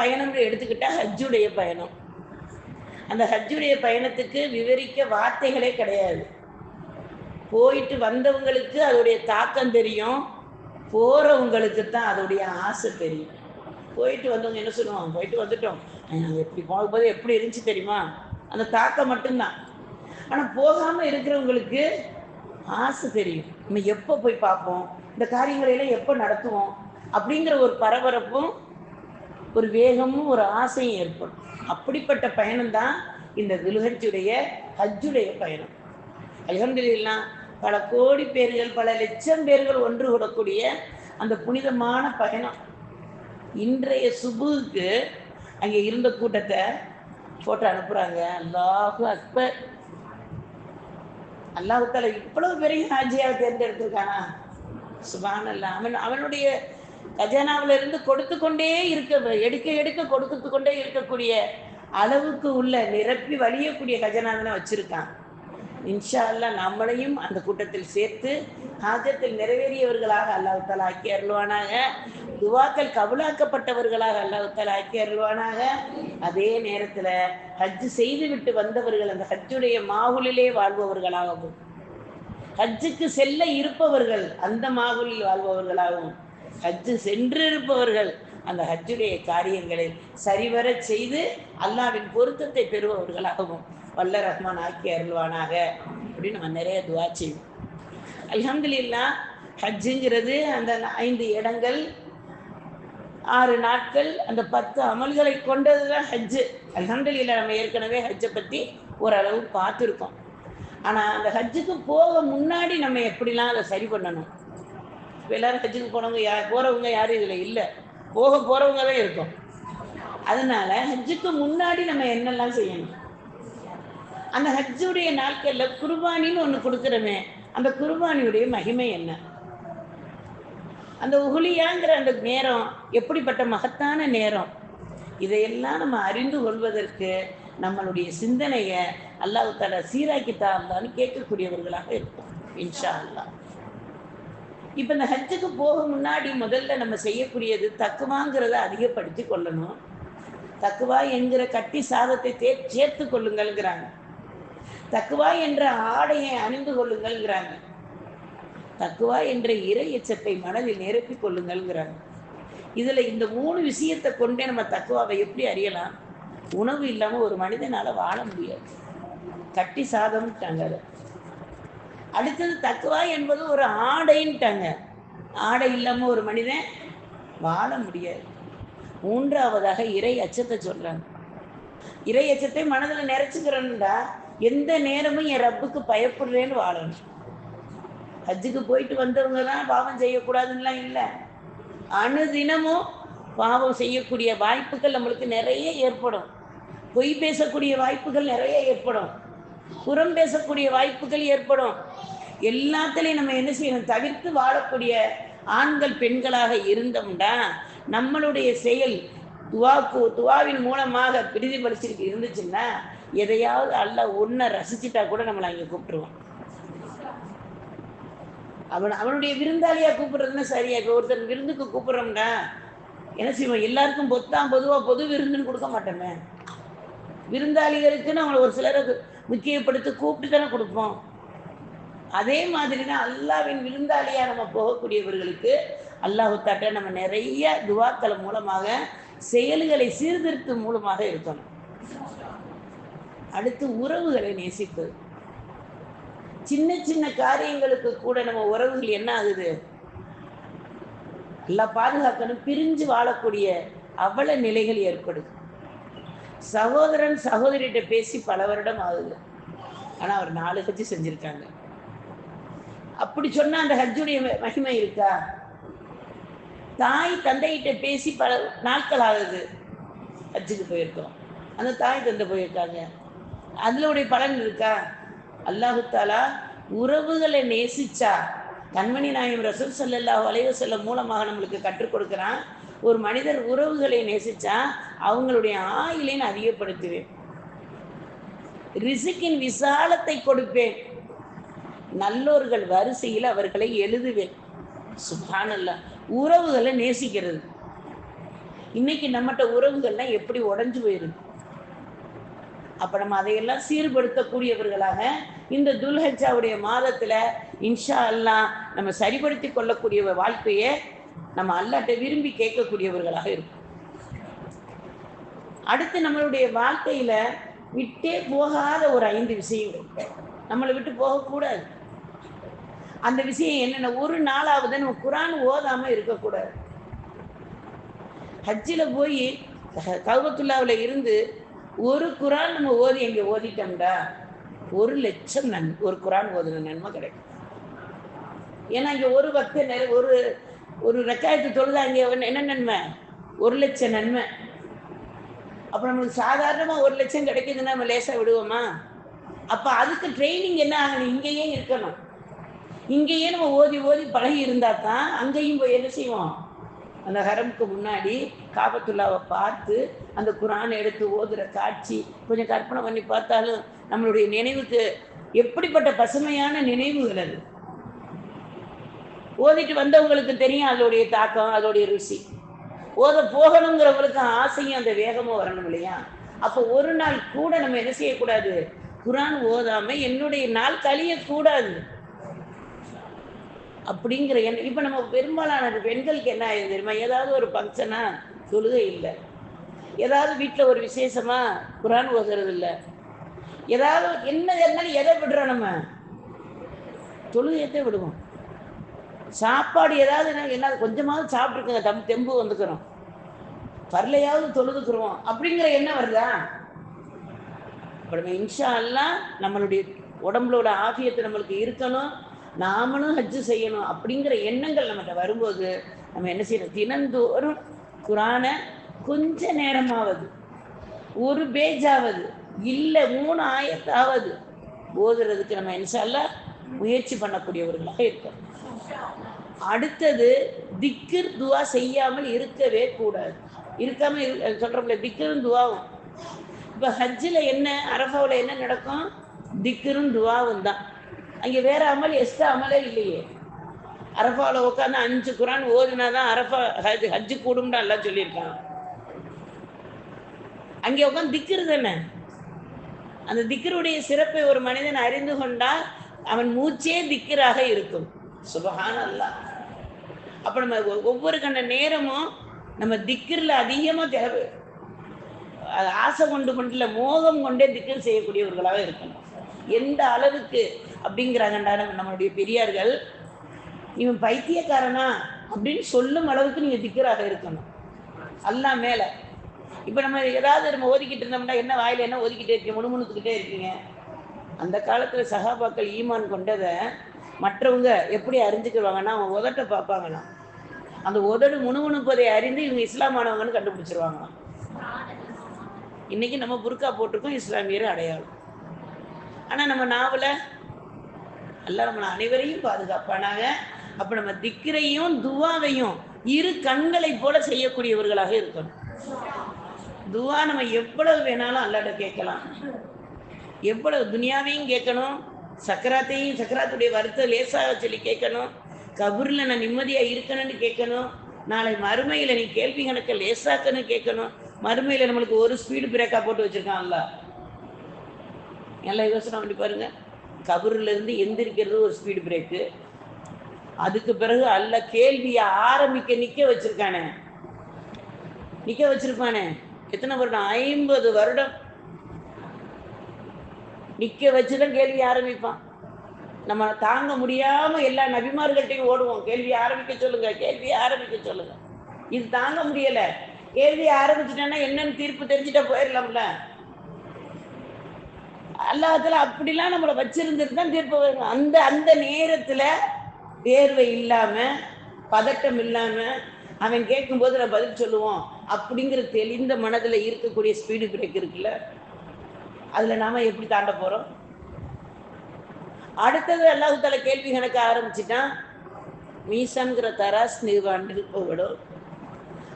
பயணம்னு எடுத்துக்கிட்டா ஹஜ்ஜுடைய பயணம். அந்த ஹஜ்ஜுடைய பயணத்துக்கு விவரிக்க வார்த்தைகளே கிடையாது. போயிட்டு வந்தவங்களுக்கு அதோடைய தாக்கம் தெரியும். போகிறவங்களுக்கு தான் அதோடைய ஆசை தெரியும். போயிட்டு வந்தவங்க என்ன சொல்லுவாங்க? போயிட்டு வந்துட்டோம். நாங்கள் எப்படி போகும்போது எப்படி இருந்துச்சு தெரியுமா? அந்த தாக்கம் மட்டும்தான். ஆனால் போகாமல் இருக்கிறவங்களுக்கு ஆசை தெரியும். நம்ம எப்போ போய் பார்ப்போம்? இந்த காரியங்களையெல்லாம் எப்போ நடத்துவோம்? அப்படிங்கிற ஒரு பரபரப்பும் ஒரு வேகமும் ஒரு ஆசையும் ஏற்படும். அப்படிப்பட்ட பயணம்தான் இந்த துல்ஹஜ்ஜுடைய ஹஜ்ஜுடைய பயணம். அல்ஹம்துலில்லா பல கோடி பேர்கள் பல லட்சம் பேர்கள் ஒன்று கூடக்கூடிய அந்த புனிதமான பயணம். இன்றைய சுபுக்கு அங்கே இருந்த கூட்டத்தை போட்டோ அனுப்புகிறாங்க அல்லாஹு அக்பர். அல்லாஹால இவ்வளவு பெரிய ஹாஜியாக தேர்ந்தெடுத்திருக்கானா? சுபான் அல்ல அவன் அவனுடைய கஜானாவில இருந்து கொடுத்து கொண்டே இருக்க எடுக்க எடுக்க கொடுத்து கொண்டே இருக்கக்கூடிய அளவுக்கு உள்ள நிரப்பி வழியக்கூடிய கஜனாவினை வச்சிருக்கான் இன்ஷா அல்லாஹ் நம்மளையும் அந்த கூட்டத்தில் சேர்த்து ஹாஜத்தில் நிறைவேறியவர்களாக அல்லாஹால ஆக்கி அருள்வானாக. துவாக்கள் கபுலாக்கப்பட்டவர்களாக அல்லாஹால ஆக்கி அருள்வானாக. அதே நேரத்தில் ஹஜ் செய்துவிட்டு வந்தவர்கள் அந்த ஹஜ்ஜுடைய மாகுலிலே வாழ்பவர்களாகவும் ஹஜ்ஜுக்கு செல்ல இருப்பவர்கள் அந்த மாகுலில் வாழ்பவர்களாகவும் ஹஜ்ஜு சென்றிருப்பவர்கள் அந்த ஹஜ்ஜுடைய காரியங்களை சரிவர செய்து அல்லாவின் பொருத்தத்தை பெறுபவர்களாகவும் வல்ல ரஹ்மான் ஆக்கி அருள்வானாக அப்படின்னு நம்ம நிறைய துவா செய்வோம். அலமதுல்லா ஹஜ்ஜுங்கிறது அந்த ஐந்து இடங்கள் ஆறு நாட்கள் அந்த பத்து அமல்களை கொண்டது தான் ஹஜ்ஜு. அலமதுல்லா நம்ம ஏற்கனவே ஹஜ்ஜை பற்றி ஓரளவு பார்த்துருக்கோம். ஆனால் அந்த ஹஜ்ஜுக்கு போக முன்னாடி நம்ம எப்படிலாம் அதை சரி பண்ணணும்? இப்போ எல்லாரும் ஹஜ்ஜுக்கு போனவங்க யார் போகிறவங்க யாரும் இதில் இல்லை. போக போகிறவங்க தான் இருக்கும். அதனால ஹஜ்ஜுக்கு முன்னாடி நம்ம என்னெல்லாம் செய்யணும்? அந்த ஹஜ்ஜுடைய நாட்களில் குர்பானின்னு ஒன்று கொடுக்குறோமே அந்த குர்பானியுடைய மகிமை என்ன? அந்த உகுலியாங்கிற அந்த நேரம் எப்படிப்பட்ட மகத்தான நேரம்? இதையெல்லாம் நம்ம அறிந்து கொள்வதற்கு நம்மளுடைய சிந்தனையை அல்லாஹு தலா சீராக்கி தாழ்ந்தான்னு கேட்கக்கூடியவர்களாக இருக்கும் இன்ஷா அல்லாஹ். இப்போ இந்த ஹஜ்ஜுக்கு போக முன்னாடி முதல்ல நம்ம செய்யக்கூடியது தக்குவாங்கிறத அதிகப்படுத்தி கொள்ளணும். தக்குவா என்கிற கட்டி சாதத்தை தே சேர்த்து கொள்ளுங்கள்ங்கிறாங்க. தக்குவா என்ற ஆடையை அணிந்து கொள்ளுங்கள்ங்கிறாங்க. தக்குவா என்ற இறை எச்சத்தை மனதில் நிரப்பிக் கொள்ளுங்கள்ங்கிறாங்க. இதில் இந்த மூணு விஷயத்தை கொண்டே நம்ம தக்குவாவை எப்படி அறியலாம்? உணவு இல்லாமல் ஒரு மனிதனால் வாழ முடியாது. கட்டி சாதம்ட்டாங்க அதை. அடுத்தது தக்குவா என்பது ஒரு ஆடைன்ட்டாங்க. ஆடை இல்லாமல் ஒரு மனிதன் வாழ முடியாது. மூன்றாவதாக இறை அச்சத்தை சொல்கிறாங்க இறை அச்சத்தை மனதில் நிறைச்சிக்கிறேன்டா. எந்த நேரமும் என் ரப்புக்கு பயப்படுறேன்னு வாழணும். ஹஜ்ஜுக்கு போயிட்டு வந்தவங்க தான் பாவம் செய்யக்கூடாதுன்னெலாம் இல்லை. அணுதினமும் பாவம் செய்யக்கூடிய வாய்ப்புகள் நம்மளுக்கு நிறைய ஏற்படும். பொய் பேசக்கூடிய வாய்ப்புகள் நிறைய ஏற்படும். புறம் பேசக்கூடிய வாய்ப்புகள் ஏற்படும். எல்லாத்துலேயும் நம்ம என்ன செய்யணும்? தவிர்த்து வாழக்கூடிய ஆண்கள் பெண்களாக இருந்தோம்னா நம்மளுடைய செயல் துவாக்கு துவாவின் மூலமாக பிரதிபலிச்சிருக்கு இருந்துச்சுன்னா எதையாவது அல்ல ஒன்றை ரசிச்சுட்டா கூட நம்மளை அங்கே கூப்பிட்டுருவான். அவன் அவனுடைய விருந்தாளியாக கூப்பிடுறதுன்னா சரியா? இப்போ ஒருத்தர் விருந்துக்கு கூப்பிட்றோம்னா என்ன செய்வோம்? எல்லாருக்கும் பொத்தான் பொதுவாக பொது விருந்துன்னு கொடுக்க மாட்டோமே. விருந்தாளிகளுக்குன்னு அவங்களை ஒரு சிலரை முக்கியப்படுத்தி கூப்பிட்டு தானே கொடுப்போம். அதே மாதிரி தான் அல்லாவின் விருந்தாளியாக நம்ம போகக்கூடியவர்களுக்கு அல்லாஹு தாட்ட நம்ம நிறைய துவாக்கள் மூலமாக செயல்களை சீர்திருத்தம் மூலமாக இருக்கணும். அடுத்து உறவுகளை நேசிப்பது சின்ன சின்ன காரியங்களுக்கு கூட நம்ம உறவுகள் என்ன ஆகுது? எல்லாம் பாதுகாக்கணும். பிரிஞ்சு வாழக்கூடிய அவல நிலைகள் ஏற்படுது. சகோதரன் சகோதரிகிட்ட பேசி பல வருடம் ஆகுது. ஆனால் அவர் நாலு ஹஜ்ஜு செஞ்சுருக்காங்க. அப்படி சொன்னால் அந்த ஹஜ்ஜுடைய மகிமை இருக்கா? தாய் தந்தைகிட்ட பேசி பல நாட்கள் ஆகுது. ஹஜ்ஜுக்கு போயிருக்கோம். அந்த தாய் தந்தை போயிருக்காங்க. அதில் உடைய பலன் இருக்கா? அல்லாஹு தாலா உறவுகளை நேசிச்சா. கண்மணி நாயம் ரசூல் சல்லல்லாஹு அலைஹி மூலமாக நம்மளுக்கு கற்றுக் கொடுக்குறான். ஒரு மனிதர் உறவுகளை நேசித்தா அவங்களுடைய ஆயிலை நான் அதிகப்படுத்துவேன். ரிசுக்கின் விசாலத்தை கொடுப்பேன். நல்லோர்கள் வரிசையில் அவர்களை எழுதுவேன். சுபானல்லா உறவுகளை நேசிக்கிறது. இன்னைக்கு நம்மகிட்ட உறவுகள்லாம் எப்படி உடஞ்சு போயிருக்கு? அப்ப நம்ம அதையெல்லாம் சீர்படுத்தக்கூடியவர்களாக இந்த துல்ஹஜாவுடைய மாதத்துல இன்ஷா அல்லா நம்ம சரிபடுத்தி கொள்ளக்கூடிய வாழ்க்கையை நம்ம அல்லாட்ட விரும்பி கேட்கக்கூடியவர்களாக இருக்கும். அடுத்து நம்மளுடைய வாழ்க்கையில விட்டே போகாத ஒரு ஐந்து விஷயங்கள் நம்மளை விட்டு போகக்கூடாது அந்த விஷயம் என்னென்ன? ஒரு நாளாவது நம்ம குரான் ஓதாம இருக்கக்கூடாது ஹஜ்ஜில் போய் கவுபத்துல்லாவில் இருந்து ஒரு குரான் நம்ம ஓதி எங்க ஓதிட்டோம்டா? ஒரு லட்சம் நன் ஒரு குரான் ஓதுன நன்மை கிடைக்கும். ஏன்னா இங்க ஒரு பக்த ஒரு ஒரு ரெக்காயத்து தொழுதா இங்க என்ன நன்மை? ஒரு லட்சம் நன்மை. அப்ப நம்மளுக்கு சாதாரணமா ஒரு லட்சம் கிடைக்குதுன்னா நம்ம லேசா விடுவோமா? அப்ப அதுக்கு ட்ரைனிங் என்ன ஆகணும்? இங்கேயே இருக்கணும். இங்கேயே நம்ம ஓதி ஓதி பழகி இருந்தா தான் அங்கேயும் போய் என்ன செய்வோம்? அந்த ஹரமுக்கு முன்னாடி காபத்துல்லாவை பார்த்து அந்த குரானை எடுத்து ஓதுற காட்சி கொஞ்சம் கற்பனை பண்ணி பார்த்தாலும் நம்மளுடைய நினைவுக்கு எப்படிப்பட்ட பசுமையான நினைவுகள் அது. ஓதிட்டு வந்தவங்களுக்கு தெரியும் அதோடைய தாக்கம் அதோடைய ருசி. ஓத போகணுங்கிறவங்களுக்கு ஆசையும் அந்த வேகமும் வரணும் இல்லையா? அப்போ ஒரு நாள் கூட நம்ம என்ன செய்யக்கூடாது? குரான் ஓதாமல் என்னுடைய நாள் கழியக்கூடாது. அப்படிங்கிற எண்ணம். இப்போ நம்ம பெரும்பாலான பெண்களுக்கு என்ன ஆகுது தெரியுமா? ஏதாவது ஒரு ஃபங்க்ஷனா தொழுகை இல்லை. ஏதாவது வீட்டில் ஒரு விசேஷமா குரான் ஓதுறது இல்லை. ஏதாவது என்ன இருந்தாலும் எதை விடுறோம் நம்ம? தொழுகையத்தை விடுவோம். சாப்பாடு ஏதாவது என்ன- என்ன கொஞ்சமாவது சாப்பிட்ருக்குங்க தம் தெம்பு வந்துக்கிறோம் பரலையாவது தொழுதுக்குருவோம். அப்படிங்கிற எண்ணம் வருதா? அப்ப நம்ம இன்ஷா எல்லாம் நம்மளுடைய உடம்புலோட ஆஃபியத்தை நம்மளுக்கு இருக்கணும். நாமளும் ஹஜ்ஜு செய்யணும் அப்படிங்கிற எண்ணங்கள் நம்மகிட்ட வரும்போது நம்ம என்ன செய்யணும்? தினந்தோறும் குரானை கொஞ்ச நேரமாவது ஒரு பேஜாவது இல்லை மூணு ஆயத்தாவது ஓதுறதுக்கு நம்ம என்ன முயற்சி பண்ணக்கூடியவர்களாக இருக்கோம். அடுத்தது திக்கிர் துவா செய்யாமல் இருக்கவே கூடாது. இருக்காம இரு சொல்றோம்ல திக்கிரும் துவாவும். இப்போ ஹஜ்ஜில் என்ன அரஃபாவில் என்ன நடக்கும்? திக்கிரும் துவாவும் தான். அங்கே வேற அமல் எஸ்ட்ரா அமலே இல்லையே. அரஃபாவில் உட்காந்து அஞ்சு குரான் ஓதுனா தான் அரஃபா ஹஜ் ஹஜ்ஜு கூடும்னு எல்லாம் சொல்லியிருக்கான். அங்கே உட்காந்து திக்கிரு தானே அந்த திக்கருடைய சிறப்பை ஒரு மனிதன் அறிந்து கொண்டால் அவன் மூச்சே திக்கராக இருக்கும். சுபகான அல்லாஹ் அப்போ நம்ம ஒவ்வொரு கண்ட நேரமும் நம்ம திக்கிரில் அதிகமாக தேவை ஆசை கொண்டு கொண்டுல மோகம் கொண்டே திக்கர் செய்யக்கூடியவர்களாக இருக்கணும். எந்த அளவுக்கு அப்படிங்கிறாங்கண்டா நம்மளுடைய பெரியார்கள். இவன் பைத்தியக்காரனா அப்படின்னு சொல்லும் அளவுக்கு நீங்கள் திக்கராக இருக்கணும். அல்லா மேலே. இப்போ நம்ம ஏதாவது நம்ம ஒதுக்கிட்டு இருந்தோம்னா என்ன வாயில் என்ன ஒதுக்கிட்டே இருக்கீங்க? முணுமுணுத்துக்கிட்டே இருக்கீங்க. அந்த காலத்தில் சகாபாக்கள் ஈமான் கொண்டதை மற்றவங்க எப்படி அறிஞ்சுக்கிடுவாங்கன்னா அவங்க உதட்ட பார்ப்பாங்களாம். அந்த உதடு முணுமுணுப்பதை அறிந்து இவங்க இஸ்லாமானவங்கன்னு கண்டுபிடிச்சிருவாங்களாம். இன்னைக்கு நம்ம புர்கா போட்டிருக்கோம் இஸ்லாமியர் அடையாளம். ஆனால் நம்ம நாவலை எல்லாம் நம்மளை அனைவரையும் பாதுகாப்பானாங்க அப்போ நம்ம திக்கிரையும் துவாவையும் இரு கண்களை போல செய்யக்கூடியவர்களாக இருக்கணும். துவா நம்ம எவ்வளவு வேணாலும் அல்லாட்ட கேட்கலாம். எவ்வளவு துனியாவையும் கேட்கணும். சக்கராத்தையும் சக்கராத்துடைய வருத்தம் லேசாக சொல்லி கேட்கணும். கபூரில் நான் நிம்மதியாக இருக்கணும்னு கேட்கணும். நாளை மறுமையில் நீ கேள்வி கணக்கை லேசாக்கன்னு கேட்கணும். மறுமையில் நம்மளுக்கு ஒரு ஸ்பீடு பிரேக்காக போட்டு வச்சுருக்காங்களா நல்லா யோசனை பண்ணி பாருங்க. கபூர்ல எந்திரிக்கிறது ஒரு ஸ்பீடு பிரேக்கு அதுக்கு பிறகு அல்ல கேள்வியை ஆரம்பிக்க நிற்க வச்சுருக்கானே. நிற்க வச்சுருப்பானே. எத்தனை வருடம்? ஐம்பது வருடம். நிக்க வச்சுதான் கேள்வி ஆரம்பிப்பான். நம்ம தாங்க முடியாமல் எல்லா நபிமார்கள்ட்டையும் ஓடுவோம். கேள்வி ஆரம்பிக்க சொல்லுங்கள் கேள்வி ஆரம்பிக்க சொல்லுங்கள் இது தாங்க முடியலை. கேள்வி ஆரம்பிச்சிட்டேன்னா என்னன்னு தீர்ப்பு தெரிஞ்சுட்டா போயிடலாம்ல. அல்லாஹத்துல அப்படிலாம் நம்மளை வச்சிருந்துட்டு தான் தீர்ப்பு வரும். அந்த அந்த நேரத்துல வேர்வை இல்லாம பதட்டம் இல்லாம அவன் கேட்கும்போது நான் பதில் சொல்லுவோம். அப்படிங்கிற தெளிந்த மனதில் இருக்கக்கூடிய ஸ்பீடு பிரேக் இருக்குல்ல? அதில் நாம் எப்படி தாண்ட போகிறோம் அடுத்தது அல்லாஹுத்தால கேள்வி கணக்க ஆரம்பிச்சுட்டான். மீசங்கிற தராஸ் நிர்வாண்டு போகணும்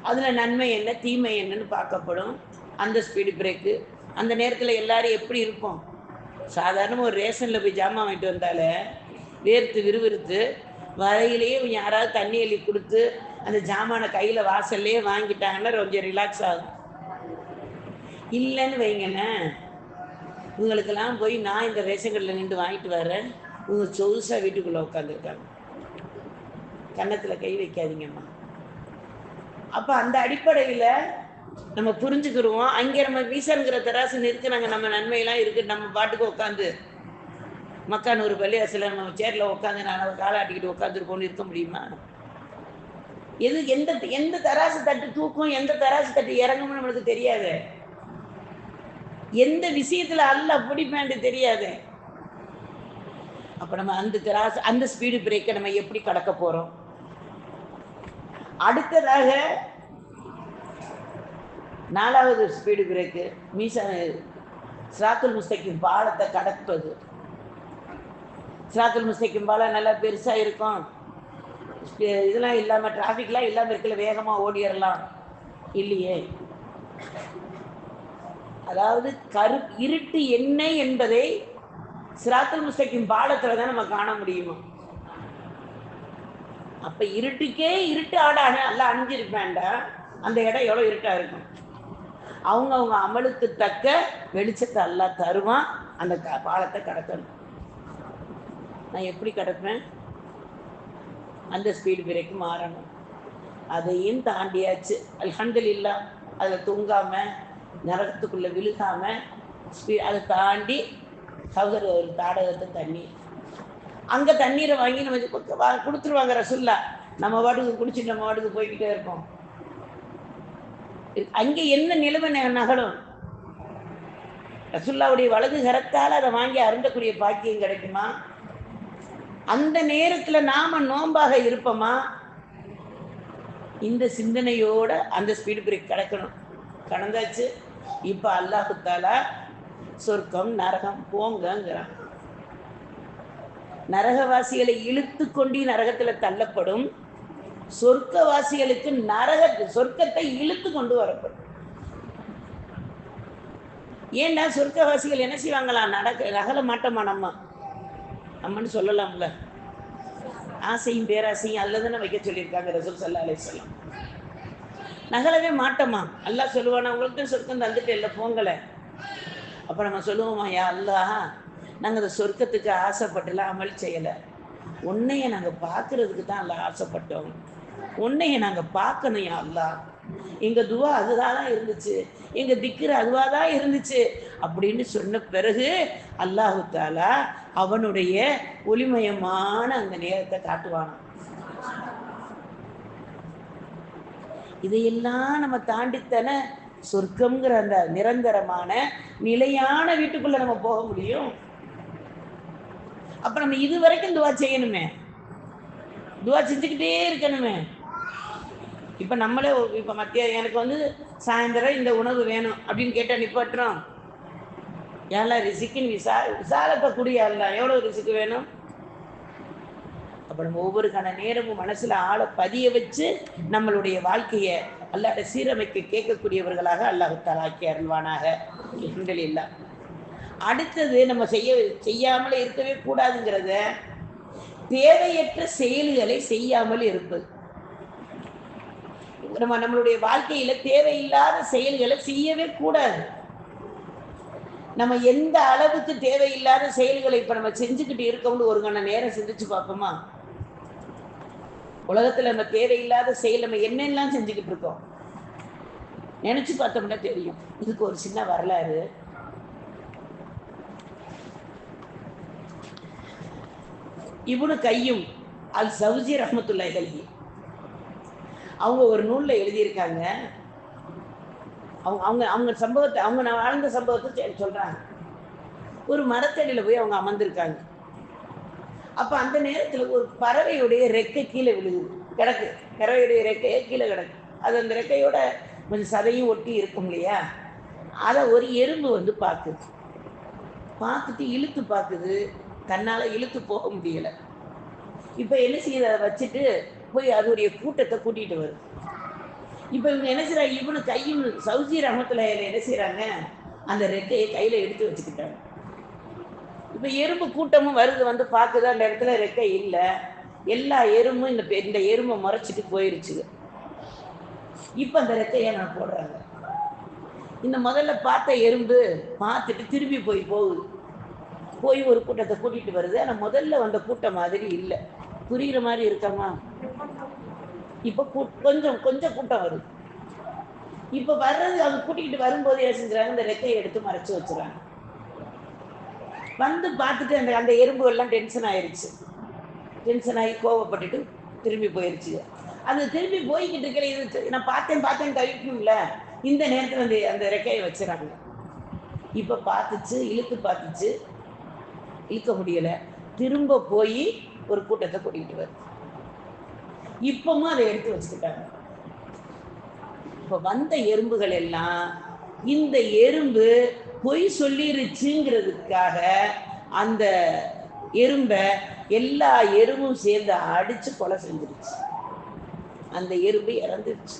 அதில் நன்மை என்ன தீமை என்னன்னு பார்க்கப்படும். அந்த ஸ்பீடு பிரேக்கு அந்த நேரத்தில் எல்லாரும் எப்படி இருப்போம்? சாதாரணமாக ஒரு ரேஷனில் போய் ஜாமான் வாங்கிட்டு வந்தாலே வேர்த்து விறுவிறுத்து வரையிலேயே யாராவது தண்ணி அள்ளி கொடுத்து அந்த ஜாமானை கையில் வாசல்லையே வாங்கிட்டாங்கன்னா கொஞ்சம் ரிலாக்ஸ் ஆகும். இல்லைன்னு வைங்கண்ணே. இவங்களுக்கெல்லாம் போய் நான் இந்த ரேஷன் கடையில் நின்று வாங்கிட்டு வரேன். இவங்க சொகுசாக வீட்டுக்குள்ளே உட்காந்துருக்காங்க கன்னத்தில் கை வைக்காதீங்கம்மா. அப்போ அந்த அடிப்படையில் நம்ம புரிஞ்சுக்கிருவோம். அங்கே நம்ம வீசனுங்கிற தராசு நிறுத்தினாங்க. நம்ம நன்மையெல்லாம் இருக்கு. நம்ம பாட்டுக்கு உட்காந்து மக்கான் ஒரு பள்ளியாசில் நம்ம சேர்ல உட்காந்து நான் காலாட்டிக்கிட்டு உட்காந்துருக்கோம்னு இருக்க முடியுமா? எது எந்த எந்த தராசு தட்டு தூக்கும் எந்த தராசு தட்டு இறங்கும்னு நம்மளுக்கு தெரியாது. எந்த விஷயத்துல அல்ல பிடிப்பேன்ட்டு தெரியாது. அப்ப நம்ம அந்த தராசு அந்த ஸ்பீடு பிரேக்கை நம்ம எப்படி கடக்க போறோம்? அடுத்ததாக நாலாவது ஸ்பீடு பிரேக்கு மீசா சிராத்துல் முஸ்தகிம் பாலத்தை கடப்பது. சிராத்துல் முஸ்தகிம் பாலம் நல்லா பெருசாக இருக்கும். இதெல்லாம் இல்லாமல் டிராஃபிக்லாம் இல்லாமல் இருக்கல வேகமாக ஓடிடலாம் இல்லையே. அதாவது கரு இருட்டு என்ன என்பதை சிராத்தல் முஸ்தகிம் பாலத்தில் தான் நம்ம காண முடியுமா? அப்போ இருட்டுக்கே இருட்டு ஆடான நல்லா அணிஞ்சிருப்பேன்டா அந்த இடம் எவ்வளோ இருட்டாக இருக்கும்? அவங்க அவங்க அமலுக்கு தக்க வெளிச்சத்தை எல்லாம் தருவான். அந்த க- பாலத்தை கடக்கணும். நான் எப்படி கடப்பேன்? அந்த ஸ்பீடு பிரேக்கு மாறணும். அதையும் தாண்டியாச்சு. அல்ஹம்துலில்லாஹ் அதில் தூங்காம நரகத்துக்குள்ளே விழுகாம ஸ்பீ அதை தாண்டி சகோதர ஒரு தாடகத்தை தண்ணி. அங்கே தண்ணீரை வாங்கி நம்ம வா- கொடுத்துருவாங்க ரசுல்லா நம்ம வாட்டுக்கு குடிச்சிட்டு நம்ம வாட்டுக்கு போய்கிட்டே இருப்போம். அங்கே என்ன நிலைமை ந- நகலும் ரசுல்லாவுடைய வலது கரத்தால் அதை வாங்கி அருந்தக்கூடிய பாக்கியம் கிடைக்குமா? அந்த நேரத்தில் நாம நோம்பாக இருப்போமா? இந்த சிந்தனையோட அந்த ஸ்பீடு பிரேக் கிடக்கணும். கடந்தாச்சு. இப்போ அல்லாஹுத்தாலா சொர்க்கம் நரகம் போங்கங்கிறான். நரகவாசிகளை இழுத்து கொண்டு நரகத்தில் தள்ளப்படும். சொர்க்கவாசிகளுக்கு நரக சொர்க்கத்தை இழுத்து கொண்டு வரப்படும். ஏன்டா சொர்க்கவாசிகள் என்ன செய்வாங்களா? நடக்க நகல மாட்டோமா நம்ம? நம்மன்னு சொல்லலாம்ல. ஆசையும் பேராசையும் அல்லதுன்னு வைக்க சொல்லியிருக்காங்க ரசூல் சல்லா சொல்லாம் நகலவே மாட்டோமா? அல்லா சொல்லுவானா உங்களுக்கு சொர்க்கம் தந்துட்டு இல்லை போங்கலை அப்போ நம்ம சொல்லுவோமா யா அல்லாஹ் நாங்கள் அந்த சொர்க்கத்துக்கு ஆசைப்பட்டுலாம் அமல் செய்யலை. உன்னைய நாங்கள் பார்க்கறதுக்கு தான் அல்ல ஆசைப்பட்டோம். உன்னைய நாங்கள் பார்க்கணும் யா அல்லாஹ். எங்கள் துவா அதுதான் தான் இருந்துச்சு. எங்கள் திக்கிற அதுவாக தான் இருந்துச்சு. அப்படின்னு சொன்ன பிறகு அல்லாஹு தாலா அவனுடைய ஒளிமயமான அந்த நேரத்தை காட்டுவான் இதையெல்லாம் நம்ம தாண்டித்தானே சொர்க்கம்ங்கிற அந்த நிரந்தரமான நிலையான வீட்டுக்குள்ள நம்ம போக முடியும். அப்ப நம்ம இது வரைக்கும் துவா செய்யணுமே. துவா செஞ்சுக்கிட்டே இருக்கணுமே. இப்ப நம்மளே இப்போ இப்ப மத்திய எனக்கு வந்து சாயந்தரம் இந்த உணவு வேணும் அப்படின்னு கேட்டா நிப்பாட்டுறோம். ஏன்ல ரிசிக்குன்னு விசா விசாலத்தை குடியால எவ்வளவு ரிசிக்கு வேணும்? அப்ப நம்ம ஒவ்வொரு கண நேரமும் மனசுல ஆளை பதிய வச்சு நம்மளுடைய வாழ்க்கையை அல்லாட்ட சீரமைக்க கேட்கக்கூடியவர்களாக அல்லாஹு தலாக்கி அருள்வானாக. இல்லை அடுத்தது நம்ம செய்ய செய்யாமல் இருக்கவே கூடாதுங்கிறத தேவையற்ற செயல்களை செய்யாமல் இருப்பது. நம்ம நம்மளுடைய வாழ்க்கையில தேவையில்லாத செயல்களை செய்யவே கூடாது. நம்ம எந்த அளவுக்கு தேவையில்லாத செயல்களை இப்ப நம்ம செஞ்சுக்கிட்டு இருக்கோம்னு ஒரு கண நேரம் சிந்திச்சு பார்ப்போமா? உலகத்துல நம்ம தேவையில்லாத செயல் நம்ம என்னெல்லாம் செஞ்சுக்கிட்டு இருக்கோம்? நினைச்சு பார்த்தோம்னா தெரியும். இதுக்கு ஒரு சின்ன வரலாறு. இவனு கையும் அல் சவுஜி ரஹமத்துல்லா எழுதி அவங்க ஒரு நூலில் எழுதியிருக்காங்க. அவங்க அவங்க அவங்க சம்பவத்தை அவங்க நான் வாழ்ந்த சம்பவத்தை சொல்கிறாங்க ஒரு மரத்தடியில் போய் அவங்க அமர்ந்திருக்காங்க. அப்போ அந்த நேரத்தில் ஒரு பறவையுடைய ரெக்கை கீழே விழுகுது கிடக்கு. பறவையுடைய ரெக்கையே கீழே கிடக்கு. அது அந்த ரெக்கையோட கொஞ்சம் சதையும் ஒட்டி இருக்கும் இல்லையா? அதை ஒரு எறும்பு வந்து பார்க்குது. பார்த்துட்டு இழுத்து பார்க்குது. தன்னால இழுத்து போக முடியல. இப்போ என்ன செய்யுது அதை வச்சுட்டு போய் அதோடைய கூட்டத்தை கூட்டிட்டு வருது இப்போ இவங்க என்ன செய்றாங்க? இவனு கையும் சவுஜி ரஹமத்துல என்ன செய்கிறாங்க அந்த ரெக்கையை கையில எடுத்து வச்சுக்கிட்டாங்க. இப்போ எறும்பு கூட்டமும் வருது வந்து பார்க்குது? அந்த இடத்துல ரெக்கை இல்லை. எல்லா எறும்பும் இந்த இந்த எறும்பை முறைச்சிட்டு போயிருச்சு இப்போ அந்த ரெக்கையை நான் போடுறாங்க. இந்த முதல்ல பார்த்த எறும்பு பார்த்துட்டு திரும்பி போய் போகுது. போய் ஒரு கூட்டத்தை கூட்டிட்டு வருது. ஆனால் முதல்ல வந்த கூட்டம் மாதிரி இல்லை. புரியுற மாதிரி இருக்காமா? இப்போ கூ- கொஞ்சம் கொஞ்சம் கூட்டம் வருது இப்போ வர்றது அவங்க கூட்டிகிட்டு வரும்போது என்ன செஞ்சுறாங்க? இந்த ரெக்கையை எடுத்து மறைச்சு வச்சுறாங்க. வந்து பார்த்துட்டு அந்த அந்த எறும்பு எல்லாம் டென்ஷன் ஆயிருச்சு. டென்ஷன் ஆகி கோவப்பட்டுட்டு திரும்பி போயிருச்சு. அது திரும்பி போய்கிட்டு இருக்கிற இது நான் பார்த்தேன் பார்த்தேன் கழிக்கணும்ல. இந்த நேரத்தில் அந்த அந்த ரெக்கையை வச்சுறாங்க. இப்போ பார்த்துச்சு இழுத்து பார்த்துச்சு. இழுக்க முடியல. திரும்ப போய் ஒரு கூட்டத்தை கூட்டிகிட்டு வருது இப்பவும் அதை எடுத்து வச்சுக்கிட்டாங்க. இப்போ வந்த எறும்புகள் எல்லாம் இந்த எறும்பு பொய் சொல்லிருச்சுங்கிறதுக்காக அந்த எறும்பை எல்லா எறும்பும் சேர்ந்து அடிச்சு கொலை செஞ்சிருச்சு. அந்த எறும்பு இறந்துருச்சு.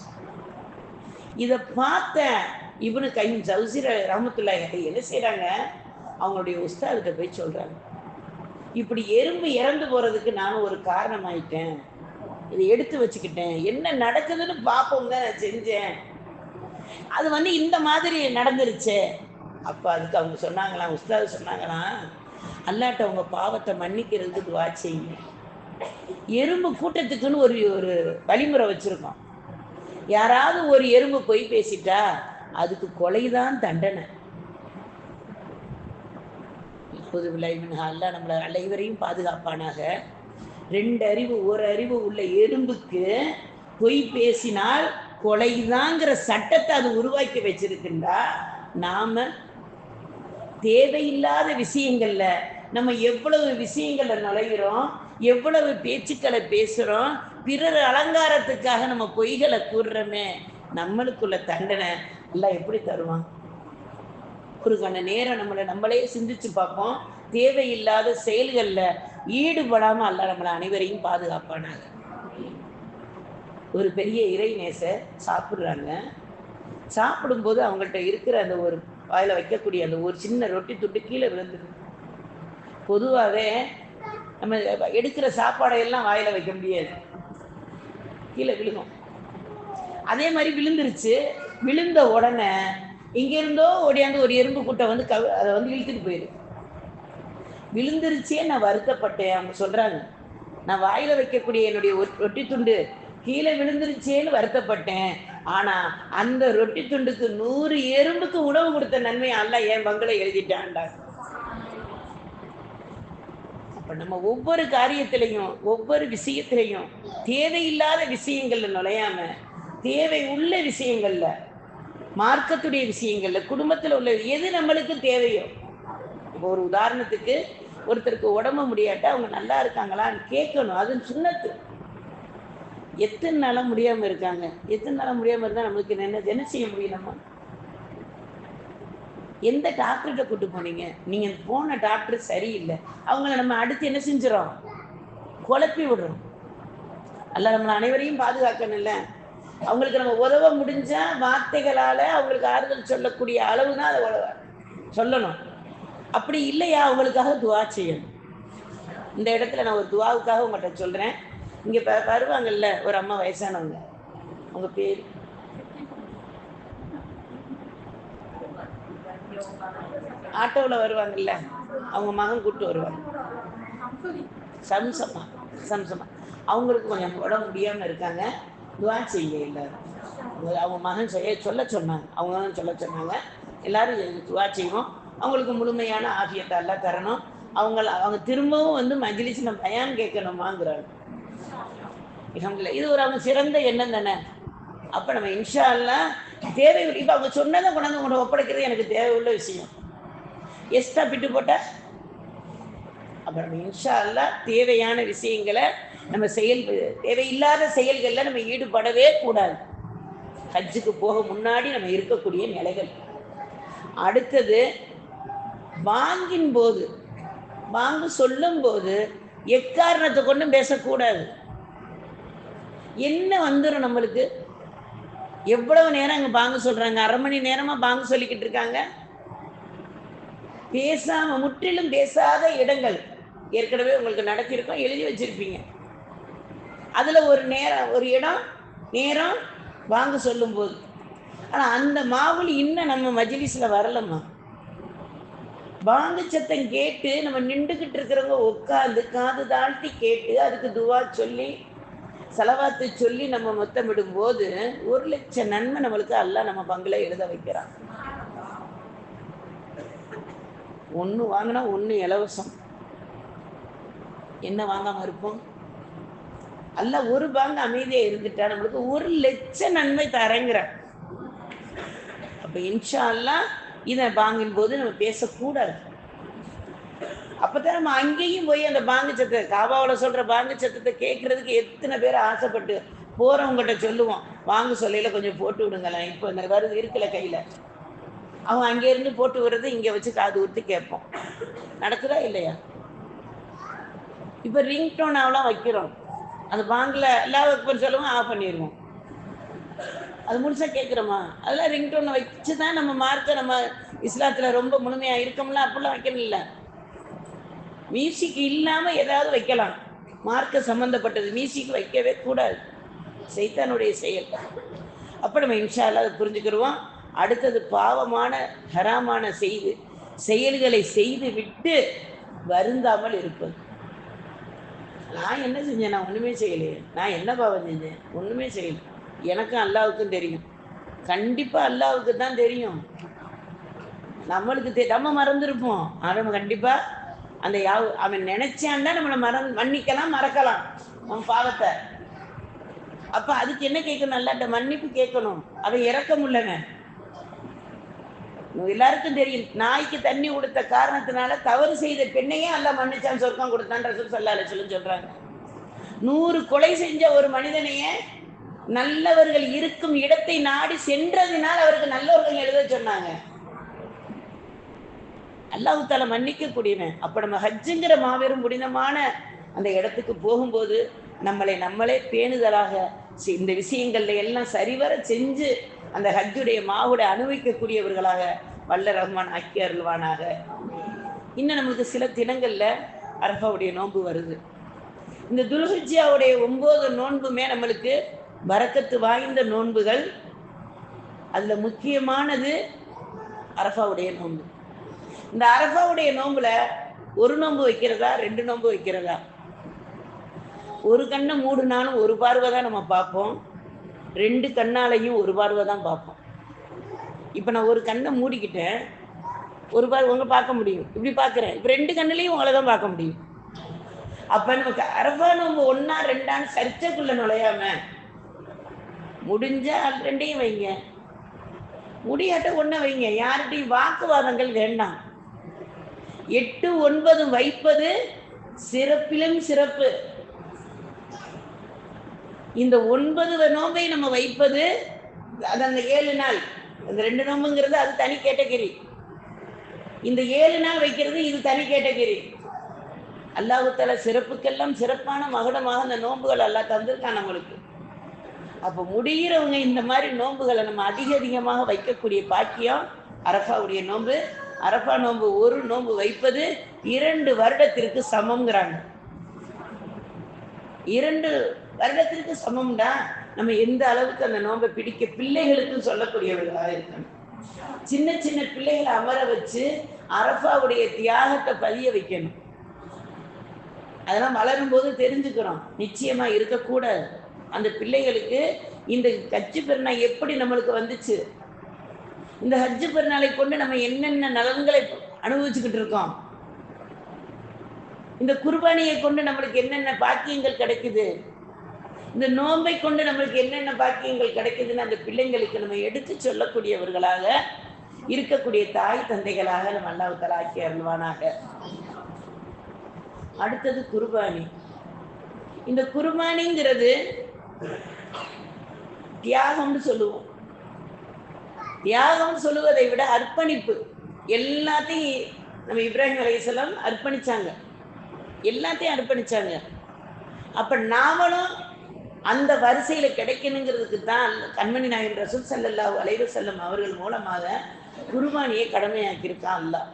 இதை பார்த்த இவனு கை ஜவுசிர ரஹமத்துல்லாஹி என்ன செய்கிறாங்க அவங்களுடைய உஸ்தாதுகிட்ட போய் சொல்றாங்க. இப்படி எறும்பு இறந்து போறதுக்கு நானும் ஒரு காரணமாயிட்டேன். இதை எடுத்து வச்சுக்கிட்டேன். என்ன நடக்குதுன்னு பார்ப்போம் தான் நான் செஞ்சேன். அது வந்து இந்த மாதிரி நடந்துருச்சே. அப்போ அதுக்கு அவங்க சொன்னாங்களாம் உஸ்தாது சொன்னாங்களாம் அல்லாட்ட உங்க பாவத்தை மன்னிக்கிறதுக்கு வாட்சிங்க எறும்பு கூட்டத்துக்குன்னு ஒரு ஒரு வழிமுறை வச்சிருக்கோம். யாராவது ஒரு எறும்பு பொய் பேசிட்டா அதுக்கு கொலைதான் தண்டனை. இப்போது விளைவின் அல்ல நம்மளை அனைவரையும் பாதுகாப்பானாக. ரெண்டு அறிவு ஒரு அறிவு உள்ள எறும்புக்கு பொய் பேசினால் கொலைதாங்கிற சட்டத்தை அது உருவாக்கி வச்சிருக்குண்டா நாம தேவையில்லாத விஷயங்கள்ல நம்ம எவ்வளவு விஷயங்களை நுழைகிறோம் எவ்வளவு பேச்சுக்களை பேசுறோம் பிறர் அலங்காரத்துக்காக நம்ம பொய்களை கூறுறோமே நம்மளுக்குள்ள தண்டனை எல்லாம் எப்படி தருவான்? ஒரு நேரம் நம்மளை நம்மளே சிந்திச்சு பார்ப்போம். தேவையில்லாத செயல்களில் ஈடுபடாம அல்ல நம்மளை அனைவரையும் பாதுகாப்பானாங்க ஒரு பெரிய இறை நேச சாப்பிட்றாங்க. சாப்பிடும்போது அவங்கள்ட்ட இருக்கிற அந்த ஒரு வாயில வைக்கக்கூடிய அந்த ஒரு சின்ன ரொட்டி துண்டு கீழே விழுந்துடும் பொதுவாகவே நம்ம எடுக்கிற சாப்பாடையெல்லாம் வாயில் வாயில வைக்க முடியாது. கீழே விழுகும். அதே மாதிரி விழுந்துருச்சு. விழுந்த உடனே இங்கேருந்தோ ஓடியாந்து ஒரு எறும்பு கூட்டம் வந்து கவ அதை வந்து இழுத்துட்டு போயிரு. விழுந்துருச்சே நான் வருத்தப்பட்டேன். அவங்க சொல்கிறாங்க நான் வாயில் வைக்கக்கூடிய என்னுடைய ரொட்டி துண்டு கீழே விழுந்துருச்சேன்னு வருத்தப்பட்டேன். ஆனால் அந்த ரொட்டி துண்டுக்கு நூறு எறும்புக்கு உணவு கொடுத்த நன்மை அல்ல என் பங்களை எழுதிட்டான்டா. அப்போ நம்ம ஒவ்வொரு காரியத்திலையும் ஒவ்வொரு விஷயத்திலையும் தேவையில்லாத விஷயங்கள்ல நுழையாம தேவை உள்ள விஷயங்கள்ல மார்க்கத்துடைய விஷயங்கள்ல குடும்பத்தில் உள்ள எது நம்மளுக்கு தேவையோ. இப்போ ஒரு உதாரணத்துக்கு ஒருத்தருக்கு உடம்பு முடியாட்டா அவங்க நல்லா இருக்காங்களான்னு கேட்கணும். அது சுண்ணத்து எத்தனை நாளாக முடியாம இருக்காங்க? எத்தனை நாளாக முடியாம இருந்தா நம்மளுக்கு என்ன என்ன செய்ய முடியும் நம்ம? எந்த டாக்டர்கிட்ட கூட்டு போனீங்க? நீங்க போன டாக்டர் சரியில்லை. அவங்கள நம்ம அடுத்து என்ன செஞ்சிடறோம்? குழப்பி விடுறோம். அல்ல நம்மளை அனைவரையும் பாதுகாக்கணும்ல. அவங்களுக்கு நம்ம உதவ முடிஞ்சால் வார்த்தைகளால் அவங்களுக்கு ஆறுதல் சொல்லக்கூடிய அளவு தான் அதை உதவ சொல்லணும். அப்படி இல்லையா? அவங்களுக்காக துவா செய்யணும். இந்த இடத்துல நான் ஒரு துவாவுக்காக உங்கள்கிட்ட சொல்கிறேன் இங்கே ப- வருவாங்கல்ல ஒரு அம்மா வயசானவங்க. அவங்க பேர்? ஆட்டோவில் வருவாங்கல்ல அவங்க மகன் கூப்பிட்டு வருவாங்க. சம்சமா சம்சமா. அவங்களுக்கு கொஞ்சம் உடம்பு முடியாமல் இருக்காங்க. துவா செய்யுங்க. எல்லாரும் அவங்க- மகன் செய்ய சொல்ல சொன்னாங்க. அவங்க தான் சொல்ல சொன்னாங்க. எல்லாரும் துவா செய்வோம். அவங்களுக்கு முழுமையான ஆகியத்தை எல்லாம் தரணும். அவங்கள அவங்க திரும்பவும் வந்து மஜ்லிஸில் பயான் கேட்கணுமாங்கிறாங்க. இது ஒரு அவங்க சிறந்த எண்ணம் தானே? அப்போ நம்ம இன்ஷா அல்லாஹ் தேவை இப்போ அவங்க சொன்னதை கொண்டாந்து உங்களை ஒப்படைக்கிறது எனக்கு தேவை உள்ள விஷயம் எஸ்டா பிட்டு? போட்டால் அப்போ நம்ம இன்ஷா அல்லாஹ் தேவையான விஷயங்களை நம்ம செயல் தேவையில்லாத செயல்களில் நம்ம ஈடுபடவே கூடாது. ஹஜ்ஜுக்கு போக முன்னாடி நம்ம இருக்கக்கூடிய நிலைகள். அடுத்தது வாங்கின் போது வாங்க சொல்லும் போது எக்காரணத்தை கொண்டும் பேசக்கூடாது. என்ன வந்துடும் நம்மளுக்கு? எவ்வளவு நேரம் அங்கே பாங்க சொல்கிறாங்க அரை மணி நேரமாக பாங்க சொல்லிக்கிட்டு இருக்காங்க? பேசாமல் முற்றிலும் பேசாத இடங்கள் ஏற்கனவே உங்களுக்கு நடத்தியிருக்கோம் எழுதி வச்சுருப்பீங்க. அதில் ஒரு நேரம் ஒரு இடம் நேரம் வாங்க சொல்லும்போது. ஆனால் அந்த மாவுளி இன்னும் நம்ம மஜ்லிஸ்ல வரலம்மா. வாங்க சத்தம் கேட்டு நம்ம நின்றுக்கிட்டு இருக்கிறவங்க உட்காந்து காது தாழ்த்தி கேட்டு அதுக்கு துவா சொல்லி செலவாத்து சொல்லி நம்ம மொத்தமிடும் போது ஒரு லட்சம் நன்மை நம்மளுக்கு எல்லாம் நம்ம பங்குல எழுத வைக்கிறான். ஒன்று வாங்கினா ஒன்று இலவசம். என்ன வாங்காமல் இருப்போம்? அல்ல ஒரு பாங்க அமைதியா இருந்துட்டா நம்மளுக்கு ஒரு லட்ச நன்மை தரங்கிற அப்ப இன்ஷா இதை பாங்கின் போது நம்ம பேசக்கூடாது. அப்பதான் நம்ம அங்கேயும் போய் அந்த பாங்கு சத்தத்தை காபாவில் சொல்ற பாங்கு சத்தத்தை கேட்கறதுக்கு எத்தனை பேர் ஆசைப்பட்டு போறவங்ககிட்ட சொல்லுவோம். வாங்க சொல்லையில கொஞ்சம் போட்டு விடுங்களேன். இப்போ இந்த வருது இருக்கல கையில. அவன் அங்கே இருந்து போட்டு விடுறது இங்க வச்சு காது ஊற்றி கேட்போம். நடக்குதா இல்லையா? இப்போ ரிங் டோன் அவெல்லாம் வைக்கிறோம். அது பாங்கில் எல்லா அக்பர் சொல்லுவோம் ஆஃப் பண்ணிடுவோம் அது முழுசாக கேட்குறோமா? அதெல்லாம் ரிங்டோனை வச்சு தான் நம்ம மார்க்கை நம்ம இஸ்லாத்தில் ரொம்ப முழுமையாக இருக்கோம்ல அப்படிலாம் வைக்கணும் இல்லை மியூசிக் இல்லாமல் ஏதாவது வைக்கலாம். மார்க்க சம்மந்தப்பட்டது மியூசிக் வைக்கவே கூடாது. சைத்தானுடைய செயல். அப்போ நம்ம இன்ஷா இல்லாத அதை புரிஞ்சுக்கிடுவோம் அடுத்தது பாவமான ஹராமான செய்து செயல்களை செய்து விட்டு வருந்தாமல் இருப்பது. நான் என்ன செஞ்சேன்? நான் ஒன்றுமே செய்யலையே. நான் என்ன பாவம் செஞ்சேன்? ஒன்றுமே செய்யல. எனக்கும் அல்லாவுக்கும் தெரியும். கண்டிப்பாக அல்லாவுக்கு தான் தெரியும். நம்மளுக்கு தெ நம்ம மறந்துருப்போம். அவன் கண்டிப்பாக அந்த யாவ் அவன் நினைச்சான்னா நம்மளை மறந்து மன்னிக்கலாம் மறக்கலாம். நம்ம பாவத்தை. அப்போ அதுக்கு என்ன கேட்கணும்? அல்லாட்ட மன்னிப்பு கேட்கணும். அவன் இறக்கம் உள்ளவன் எல்லாருக்கும் தெரியும். நாய்க்கு தண்ணி கொடுத்த காரணத்தினால தவறு செய்த பெண்ணையே அல்ல மன்னிச்சான் சொர்க்கம் கொடுத்தான் ரசூல் சல்லா அலிஸ்லம் சொல்றாங்க. நூறு கொலை செஞ்ச ஒரு மனிதனையே நல்லவர்கள் இருக்கும் இடத்தை நாடி சென்றதினால் அவருக்கு நல்லவர்கள் எழுத சொன்னாங்க. அல்லாஹு தால மன்னிக்க கூடியவன் அப்ப நம்ம ஹஜ்ஜுங்கிற மாபெரும் புனிதமான அந்த இடத்துக்கு போகும்போது நம்மளை நம்மளே பேணுதலாக இந்த விஷயங்கள்ல எல்லாம் சரிவர செஞ்சு அந்த ஹஜ்ஜுடைய மாவுடைய அனுபவிக்கக்கூடியவர்களாக வல்ல ரஹ்மான் ஆக்கி அருள்வானாக. இன்னும் நம்மளுக்கு சில தினங்கள்ல அரஃபாவுடைய நோன்பு வருது. இந்த துல்ஹிஜ்ஜாவுடைய ஒன்பது நோன்புமே நம்மளுக்கு வரக்கத்து வாய்ந்த நோன்புகள். அதுல முக்கியமானது அரஃபாவுடைய நோன்பு. இந்த அரஃபாவுடைய நோன்புல ஒரு நோன்பு வைக்கிறதா ரெண்டு நோன்பு வைக்கிறதா? ஒரு கண்ணை மூடுனாலும் ஒரு பார்வை தான் நம்ம பார்ப்போம். ரெண்டு கண்ணாலையும் ஒரு பார்வை தான் பார்ப்போம். இப்போ நான் ஒரு கண்ணை மூடிக்கிட்டேன். ஒரு பார்வை உங்களை பார்க்க முடியும். இப்படி பார்க்குறேன். இப்போ ரெண்டு கண்ணுலையும் உங்களை தான் பார்க்க முடியும். அப்போ நமக்கு அரபா நம்ம ஒன்றா ரெண்டான்னு சர்ச்சைக்குள்ளே நுழையாம முடிஞ்சால் ரெண்டையும் வைங்க. முடியாட்ட ஒன்றை வைங்க. யார்கிட்டையும் வாக்குவாதங்கள் வேண்டாம். எட்டு ஒன்பது வைப்பது சிறப்பிலும் சிறப்பு. இந்த ஒன்பது நோம்பை நம்ம வைப்பது அது அந்த ஏழு நாள். அந்த ரெண்டு நோம்புங்கிறது அது தனி கேட்டகிரி. இந்த ஏழு நாள் வைக்கிறது இது தனி கேட்டகிரி. அல்லாஹுத்தால சிறப்புக்கெல்லாம் சிறப்பான மகுடமாக அந்த நோன்புகள் எல்லாம் தந்திருக்கான் நம்மளுக்கு. அப்போ முடிகிறவங்க இந்த மாதிரி நோன்புகளை நம்ம அதிக அதிகமாக வைக்கக்கூடிய பாக்கியம் அரஃபாவுடைய நோன்பு. அரஃபா நோன்பு ஒரு நோன்பு வைப்பது இரண்டு வருடத்திற்கு சமம்ங்கிறாங்க. இரண்டு வருடத்திற்கு சமம்னா நம்ம எந்த அளவுக்கு அந்த நோன்பை பிடிக்க பிள்ளைகளுக்கும் சொல்லக்கூடியவர்களாக இருக்கணும். சின்ன சின்ன பிள்ளைகளை அமர வச்சு அரஃபாவுடைய தியாகத்தை பதிய வைக்கணும். அதெல்லாம் வளரும் போது தெரிஞ்சுக்கிறோம் நிச்சயமா இருக்கக்கூடாது. அந்த பிள்ளைகளுக்கு இந்த கட்சி பெருநாள் எப்படி நம்மளுக்கு வந்துச்சு? இந்த ஹஜ்ஜு பெருநாளை கொண்டு நம்ம என்னென்ன நலன்களை அனுபவிச்சுக்கிட்டு இருக்கோம்? இந்த குர்பானியை கொண்டு நம்மளுக்கு என்னென்ன பாக்கியங்கள் கிடைக்குது? இந்த நோன்பை கொண்டு நம்மளுக்கு என்னென்ன பாக்கியங்கள் கிடைக்குதுன்னு அந்த பிள்ளைங்களுக்கு நம்ம எடுத்து சொல்லக்கூடியவர்களாக இருக்கக்கூடிய தாய் தந்தைகளாக நம்ம அல்லாஹ் ஆக்கி அருள்வானாக. அடுத்தது குர்பானி. இந்த குர்பானிங்கிறது தியாகம்னு சொல்லுவோம். தியாகம் சொல்லுவதை விட அர்ப்பணிப்பு. எல்லாத்தையும் நம்ம இப்ராஹிம் அலைஹிஸ்ஸலாம் அர்ப்பணிச்சாங்க. எல்லாத்தையும் அர்ப்பணிச்சாங்க. அப்ப நாமளும் அந்த வரிசையில கிடைக்கணுங்கிறதுக்கு தான் கண்மணி நாயன் ரசூல் ஸல்லல்லாஹு அலைவு செல்லம் அவர்கள் மூலமாக குருபானியை கடமையாக்கியிருக்கான் அல்லாஹ்.